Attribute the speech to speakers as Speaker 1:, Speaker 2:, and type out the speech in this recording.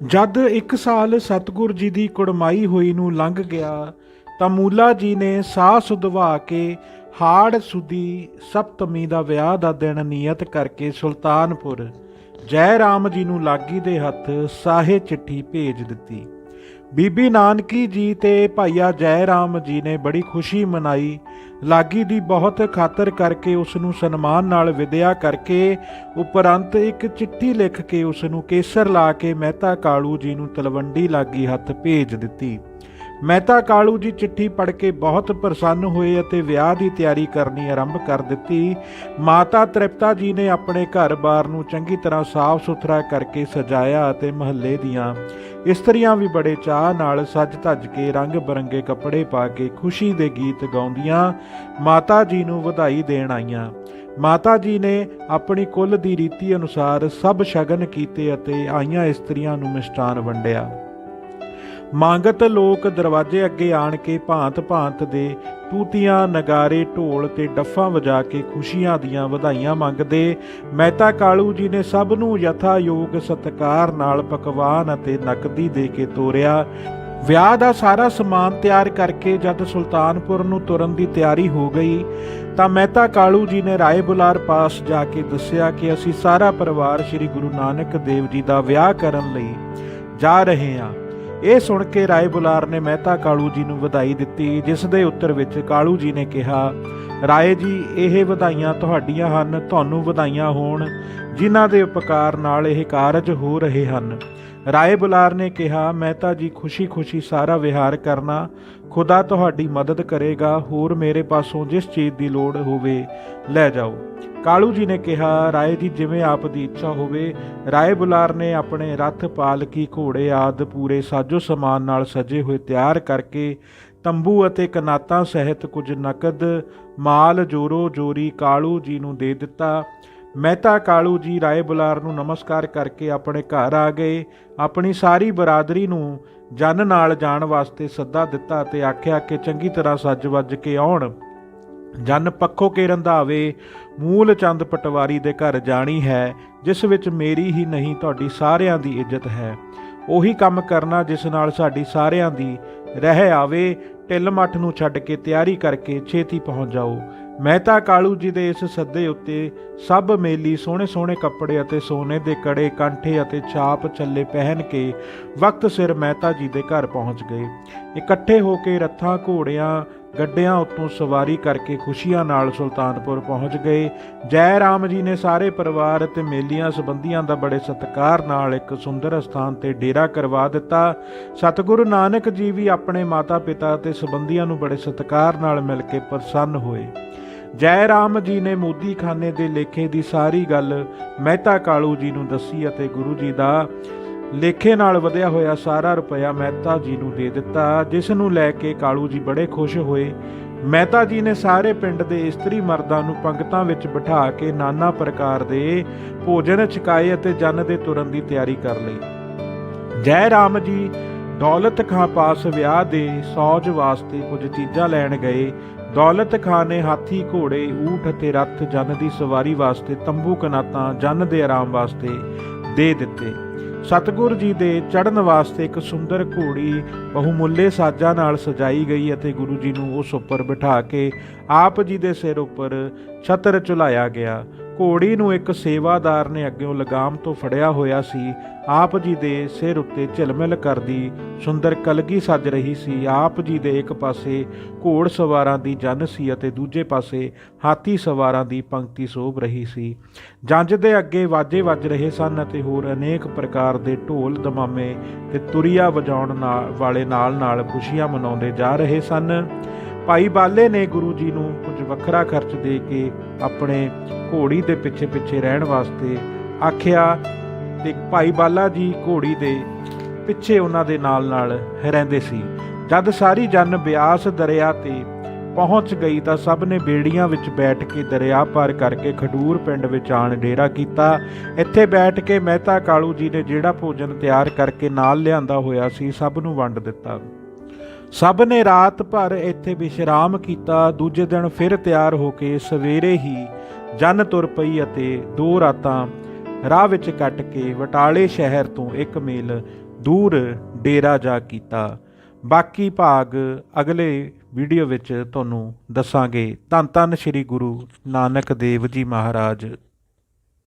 Speaker 1: ਜਦ ਇੱਕ ਸਾਲ ਸਤਿਗੁਰ ਜੀ ਦੀ ਕੁੜਮਾਈ ਹੋਈ ਨੂੰ ਲੰਘ ਗਿਆ, ਤਾਂ ਮੂਲਾ ਜੀ ਨੇ ਸਾਹ ਸੁਧਵਾ ਕੇ ਹਾੜ ਸੁਦੀ ਸਪਤਮੀ ਦਾ ਵਿਆਹ ਦਾ ਦਿਨ ਨਿਯਤ ਕਰਕੇ ਸੁਲਤਾਨਪੁਰ ਜੈ ਰਾਮ ਜੀ ਨੂੰ ਲਾਗੀ ਦੇ ਹੱਥ ਸਾਹੇ ਚਿੱਠੀ ਭੇਜ ਦਿੱਤੀ। ਬੀਬੀ ਨਾਨਕੀ ਜੀ ਤੇ ਭਾਈਆ ਜੈ ਰਾਮ ਜੀ ਨੇ ਬੜੀ ਖੁਸ਼ੀ ਮਨਾਈ। ਲਾਗੀ ਦੀ ਬਹੁਤ ਖਾਤਰ ਕਰਕੇ ਉਸ ਨੂੰ ਸਨਮਾਨ ਨਾਲ ਵਿਦਿਆ ਕਰਕੇ ਉਪਰੰਤ ਇੱਕ ਚਿੱਠੀ ਲਿਖ ਕੇ ਉਸ ਨੂੰ ਕੇਸਰ ਲਾ ਕੇ ਮਹਿਤਾ ਕਾਲੂ ਜੀ ਨੂੰ ਤਲਵੰਡੀ ਲਾਗੀ ਹੱਥ ਭੇਜ ਦਿੱਤੀ। ਮਹਿਤਾ ਕਾਲੂ ਜੀ ਚਿੱਠੀ ਪੜ੍ਹ ਕੇ ਬਹੁਤ ਪ੍ਰਸੰਨ ਹੋਏ ਅਤੇ ਵਿਆਹ ਦੀ ਤਿਆਰੀ ਕਰਨੀ ਆਰੰਭ ਕਰ ਦਿੱਤੀ। ਮਾਤਾ ਤ੍ਰਿਪਤਾ ਜੀ ਨੇ ਆਪਣੇ ਘਰ-ਬਾਰ ਨੂੰ ਚੰਗੀ ਤਰ੍ਹਾਂ ਸਾਫ਼ ਸੁਥਰਾ ਕਰਕੇ ਸਜਾਇਆ ਅਤੇ ਮਹੱਲੇ ਦੀਆਂ ਇਸਤਰੀਆਂ ਵੀ ਬੜੇ ਚਾਹ ਨਾਲ ਸੱਜ ਧੱਜ ਕੇ ਰੰਗ ਬਰੰਗੇ ਕੱਪੜੇ ਪਾ ਕੇ ਖੁਸ਼ੀ ਦੇ ਗੀਤ ਗਾਉਂਦੀਆਂ ਮਾਤਾ ਜੀ ਨੂੰ ਵਧਾਈ ਦੇਣ ਆਈਆਂ। ਮਾਤਾ ਜੀ ਨੇ ਆਪਣੀ ਕੁੱਲ ਦੀ ਰੀਤੀ ਅਨੁਸਾਰ ਸਭ ਸ਼ਗਨ ਕੀਤੇ ਅਤੇ ਆਈਆਂ ਇਸਤਰੀਆਂ ਨੂੰ ਮਿਸ਼ਟਾਨ ਵੰਡਿਆ। ਮੰਗਤ ਲੋਕ ਦਰਵਾਜ਼ੇ ਅੱਗੇ ਆਣ ਕੇ ਭਾਂਤ-ਭਾਂਤ ਦੇ ਤੂਤੀਆਂ ਨਗਾਰੇ ਢੋਲ ਤੇ ਡੱਫਾਂ ਵਜਾ ਕੇ ਖੁਸ਼ੀਆਂ ਦੀਆਂ ਵਧਾਈਆਂ ਮੰਗਦੇ। ਮਹਿਤਾ ਕਾਲੂ ਜੀ ਨੇ ਸਭ ਨੂੰ ਯਥਾ ਯੋਗ ਸਤਕਾਰ ਨਾਲ ਪਕਵਾਨ ਅਤੇ ਨਕਦੀ ਦੇ ਕੇ ਤੋਰਿਆ। ਵਿਆਹ ਦਾ ਸਾਰਾ ਸਮਾਨ ਤਿਆਰ ਕਰਕੇ ਜਦ ਸੁਲਤਾਨਪੁਰ ਨੂੰ ਤੁਰਨ ਦੀ ਤਿਆਰੀ ਹੋ ਗਈ, ਤਾਂ ਮਹਿਤਾ ਕਾਲੂ ਜੀ ਨੇ ਰਾਏ ਬੁਲਾਰ ਪਾਸ ਜਾ ਕੇ ਦੱਸਿਆ ਕਿ ਅਸੀਂ ਸਾਰਾ ਪਰਿਵਾਰ ਸ੍ਰੀ ਗੁਰੂ ਨਾਨਕ ਦੇਵ ਜੀ ਦਾ ਵਿਆਹ ਕਰਨ ਲਈ ਜਾ ਰਹੇ ਹਾਂ। ਇਹ ਸੁਣ ਕੇ ਰਾਏ ਬੁਲਾਰ ਨੇ ਮਹਿਤਾ ਕਾਲੂ ਜੀ ਨੂੰ ਵਧਾਈ ਦਿੱਤੀ, ਜਿਸ ਦੇ ਉੱਤਰ ਵਿੱਚ ਕਾਲੂ ਜੀ ਨੇ ਕਿਹਾ ਰਾਏ ਜੀ, ਇਹ ਵਧਾਈਆਂ ਤੁਹਾਡੀਆਂ ਹਨ, ਤੁਹਾਨੂੰ ਵਧਾਈਆਂ ਹੋਣ, ਜਿਨ੍ਹਾਂ ਦੇ ਉਪਕਾਰ ਨਾਲ ਇਹ ਕਾਰਜ ਹੋ ਰਹੇ ਹਨ। ਰਾਏ ਬੁਲਾਰ ਨੇ ਕਿਹਾ ਮਹਿਤਾ ਜੀ ਖੁਸ਼ੀ-ਖੁਸ਼ੀ ਸਾਰਾ ਵਿਹਾਰ ਕਰਨਾ, ਖੁਦਾ ਤੁਹਾਡੀ ਮਦਦ ਕਰੇਗਾ, ਹੋਰ ਮੇਰੇ ਪਾਸੋਂ ਜਿਸ ਚੀਜ਼ ਦੀ ਲੋੜ ਹੋਵੇ, ਲੈ ਜਾਓ। ਕਾਲੂ ਜੀ ਨੇ ਕਿਹਾ, ਰਾਏ ਜੀ, ਜਿਵੇਂ ਆਪ ਦੀ ਇੱਛਾ ਹੋਵੇ, ਰਾਏ ਬੁਲਾਰ ਨੇ ਆਪਣੇ ਰੱਥ ਪਾਲਕੀ ਘੋੜੇ ਆਦ ਪੂਰੇ ਸਾਜੋ ਸਮਾਨ ਨਾਲ ਸਜੇ ਹੋਏ ਤਿਆਰ ਕਰਕੇ ਤੰਬੂ ਅਤੇ ਕਨਾਤਾਂ ਸਹਿਤ ਕੁਝ ਨਕਦ, ਮਾਲ, ਜੋਰੋ, ਜੋਰੀ, ਕਾਲੂ ਜੀ ਨੂੰ ਦੇ ਦਿੱਤਾ। ਮਹਿਤਾ ਕਾਲੂ ਜੀ ਰਾਏ ਬੁਲਾਰ ਨੂੰ ਨਮਸਕਾਰ ਕਰਕੇ ਆਪਣੇ ਘਰ ਆ ਗਏ। ਆਪਣੀ ਸਾਰੀ ਬਰਾਦਰੀ ਨੂੰ ਜਨ ਨਾਲ ਜਾਣ ਵਾਸਤੇ ਸੱਦਾ ਦਿੱਤਾ ਤੇ ਆਖਿਆ ਕਿ ਚੰਗੀ ਤਰ੍ਹਾਂ ਸੱਜ ਵੱਜ ਕੇ ਆਉਣ। ਜਨ ਪੱਖੋ ਕੇ ਰੰਧਾਵੇ, ਮੂਲ ਚੰਦ ਪਟਵਾਰੀ ਦੇ ਘਰ ਜਾਣੀ ਹੈ, ਜਿਸ ਵਿੱਚ ਮੇਰੀ ਹੀ ਨਹੀਂ, ਤੁਹਾਡੀ ਸਾਰਿਆਂ ਦੀ ਇੱਜ਼ਤ ਹੈ। ਉਹੀ ਕੰਮ ਕਰਨਾ ਜਿਸ ਨਾਲ ਸਾਡੀ ਸਾਰਿਆਂ ਦੀ ਰਹਿ ਆਵੇ, ਢਿੱਲ ਮੱਠ ਨੂੰ ਛੱਡ ਕੇ ਤਿਆਰੀ ਕਰਕੇ ਛੇਤੀ ਪਹੁੰਚ ਜਾਓ। ਮਹਿਤਾ ਕਾਲੂ ਜੀ ਦੇ ਇਸ ਸੱਦੇ ਉੱਤੇ ਸਭ ਮੇਲੀ ਸੋਹਣੇ ਸੋਹਣੇ ਕੱਪੜੇ ਅਤੇ ਸੋਨੇ ਦੇ ਕੜੇ, ਕੰਠੇ ਅਤੇ ਛਾਪ ਛੱਲੇ ਪਹਿਨ ਕੇ ਵਕਤ ਸਿਰ ਮਹਿਤਾ ਜੀ ਦੇ ਘਰ ਪਹੁੰਚ ਗਏ। ਇਕੱਠੇ ਹੋ ਕੇ ਰੱਥਾਂ ਘੋੜਿਆਂ ਗੱਡਿਆਂ ਉੱਤੋਂ ਸਵਾਰੀ ਕਰਕੇ ਖੁਸ਼ੀਆਂ ਨਾਲ ਸੁਲਤਾਨਪੁਰ ਪਹੁੰਚ ਗਏ। ਜੈ ਰਾਮ ਜੀ ਨੇ ਸਾਰੇ ਪਰਿਵਾਰ ਅਤੇ ਮੇਲੀਆਂ ਸੰਬੰਧੀਆਂ ਦਾ ਬੜੇ ਸਤਿਕਾਰ ਨਾਲ ਇੱਕ ਸੁੰਦਰ ਸਥਾਨ ਤੇ ਡੇਰਾ ਕਰਵਾ ਦਿੱਤਾ। ਸਤਿਗੁਰੂ ਨਾਨਕ ਜੀ ਵੀ ਆਪਣੇ ਮਾਤਾ-ਪਿਤਾ ਅਤੇ ਸੰਬੰਧੀਆਂ ਨੂੰ ਬੜੇ ਸਤਿਕਾਰ ਨਾਲ ਮਿਲ ਕੇ ਪ੍ਰਸੰਨ ਹੋਏ। ਜੈ ਰਾਮ ਜੀ ਨੇ ਮੋਦੀਖਾਨੇ ਦੇ ਲੇਖੇ ਦੀ ਸਾਰੀ ਗੱਲ ਮਹਿਤਾ ਕਾਲੂ ਜੀ ਨੂੰ ਦੱਸੀ ਅਤੇ ਗੁਰੂ ਜੀ ਦਾ ਲੇਖੇ ਨਾਲ ਵਧਿਆ ਹੋਇਆ ਸਾਰਾ ਰੁਪਇਆ ਮਹਿਤਾ ਜੀ ਨੂੰ ਦੇ ਦਿੱਤਾ, ਜਿਸ ਨੂੰ ਲੈ ਕੇ ਕਾਲੂ ਜੀ ਬੜੇ ਖੁਸ਼ ਹੋਏ। ਮਹਿਤਾ ਜੀ ਨੇ ਸਾਰੇ ਪਿੰਡ ਦੇ ਇਸਤਰੀ ਮਰਦਾਂ ਨੂੰ ਪੰਗਤਾਂ ਵਿੱਚ ਬਿਠਾ ਕੇ ਨਾਨਾ ਪ੍ਰਕਾਰ ਦੇ ਭੋਜਨ ਛਕਾਏ ਅਤੇ ਜਨ ਦੇ ਤੁਰਨ ਦੀ ਤਿਆਰੀ ਕਰ ਲਈ। ਜੈ ਰਾਮ ਜੀ, ਦੌਲਤ ਖਾਂ ਪਾਸ ਵਿਆਹ ਦੇ ਸੌਜ ਵਾਸਤੇ ਕੁਝ ਚੀਜ਼ਾਂ ਲੈਣ ਗਏ। ਦੌਲਤ ਖਾਂ ਨੇ ਹਾਥੀ, ਘੋੜੇ, ਊਠ ਅਤੇ ਰੱਥ ਜਨ ਦੀ ਸਵਾਰੀ ਵਾਸਤੇ ਤੰਬੂ, ਕਨਾਤਾਂ ਜਨ ਦੇ ਆਰਾਮ ਵਾਸਤੇ ਦੇ ਦਿੱਤੇ। ਸਤਗੁਰ ਜੀ ਦੇ ਚੜਨ ਵਾਸਤੇ ਇੱਕ ਸੁੰਦਰ ਘੋੜੀ ਬਹੁਮੁੱਲੇ ਸਾਜ਼ਾਂ ਨਾਲ ਸਜਾਈ ਗਈ ਅਤੇ ਗੁਰੂ ਜੀ ਨੂੰ ਉਸ ਉੱਪਰ ਬਿਠਾ ਕੇ ਆਪ ਜੀ ਦੇ ਸਿਰ ਉੱਪਰ ਛਤਰ ਚੁਲਾਇਆ ਗਿਆ। ਘੋੜੀ ਨੂੰ ਇੱਕ ਸੇਵਾਦਾਰ ਨੇ ਅੱਗੇੋਂ ਲਗਾਮ ਤੋਂ ਫੜਿਆ ਹੋਇਆ ਸੀ। ਆਪ ਜੀ ਦੇ ਸਿਰ ਉੱਤੇ ਝਿਲਮਿਲ ਕਰਦੀ ਸੁੰਦਰ ਕਲਗੀ ਸੱਜ ਰਹੀ ਸੀ। ਆਪ ਜੀ ਦੇ ਇੱਕ ਪਾਸੇ ਘੋੜ ਸਵਾਰਾਂ ਦੀ ਜਨ ਸੀ ਅਤੇ ਦੂਜੇ ਪਾਸੇ ਹਾਥੀ ਸਵਾਰਾਂ ਦੀ ਪੰਕਤੀ ਸੋਭ ਰਹੀ ਸੀ। ਜੰਜ ਦੇ ਅੱਗੇ ਵਾਜੇ ਵੱਜ ਰਹੇ ਸਨ ਅਤੇ ਹੋਰ ਅਨੇਕ ਪ੍ਰਕਾਰ ਦੇ ਢੋਲ ਦਮਾਮੇ ਤੇ ਤੁਰੀਆ ਵਜਾਉਣ ਨਾਲ ਵਾਲੇ ਨਾਲ ਨਾਲ ਖੁਸ਼ੀਆਂ ਮਨਾਉਂਦੇ ਜਾ ਰਹੇ ਸਨ। ਭਾਈ ਬਾਲੇ ਨੇ ਗੁਰੂ ਜੀ ਨੂੰ ਕੁਝ ਵੱਖਰਾ ਖਰਚ ਦੇ ਕੇ ਆਪਣੇ ਘੋੜੀ ਦੇ ਪਿੱਛੇ ਪਿੱਛੇ ਰਹਿਣ ਵਾਸਤੇ ਆਖਿਆ ਤੇ ਭਾਈ ਬਾਲਾ ਜੀ ਘੋੜੀ ਦੇ ਪਿੱਛੇ ਉਹਨਾਂ ਦੇ ਨਾਲ ਨਾਲ ਰਹਿੰਦੇ ਸੀ। ਜਦ ਸਾਰੀ ਜਨ ਬਿਆਸ ਦਰਿਆ ਤੇ ਪਹੁੰਚ ਗਈ ਤਾਂ ਸਭ ਨੇ ਬੇੜੀਆਂ ਵਿੱਚ ਬੈਠ ਕੇ ਦਰਿਆ ਪਾਰ ਕਰਕੇ ਖਡੂਰ ਪਿੰਡ ਵਿੱਚ ਆਣ ਡੇਰਾ ਕੀਤਾ। ਇੱਥੇ ਬੈਠ ਕੇ ਮਹਿਤਾ ਕਾਲੂ ਜੀ ਨੇ ਜਿਹੜਾ ਭੋਜਨ ਤਿਆਰ ਕਰਕੇ ਨਾਲ ਲਿਆਂਦਾ ਹੋਇਆ ਸੀ, ਸਭ ਨੂੰ ਵੰਡ ਦਿੱਤਾ। ਸਭ ਨੇ ਰਾਤ ਭਰ ਇੱਥੇ ਵਿਸ਼ਰਾਮ ਕੀਤਾ, ਦੂਜੇ ਦਿਨ ਫਿਰ ਤਿਆਰ ਹੋ ਕੇ ਸਵੇਰੇ ਹੀ ਜਨ ਤੁਰ ਪਈ ਅਤੇ ਦੋ ਰਾਤਾਂ ਰਾਹ ਵਿੱਚ ਕੱਟ ਕੇ ਵਟਾਲੇ ਸ਼ਹਿਰ ਤੋਂ ਇੱਕ ਮੀਲ ਦੂਰ ਡੇਰਾ ਜਾ ਕੀਤਾ। ਬਾਕੀ ਭਾਗ ਅਗਲੇ ਵੀਡੀਓ ਵਿੱਚ ਤੁਹਾਨੂੰ ਦੱਸਾਂਗੇ। ਧੰਨ ਧੰਨ ਸ੍ਰੀ ਗੁਰੂ ਨਾਨਕ ਦੇਵ ਜੀ ਮਹਾਰਾਜ।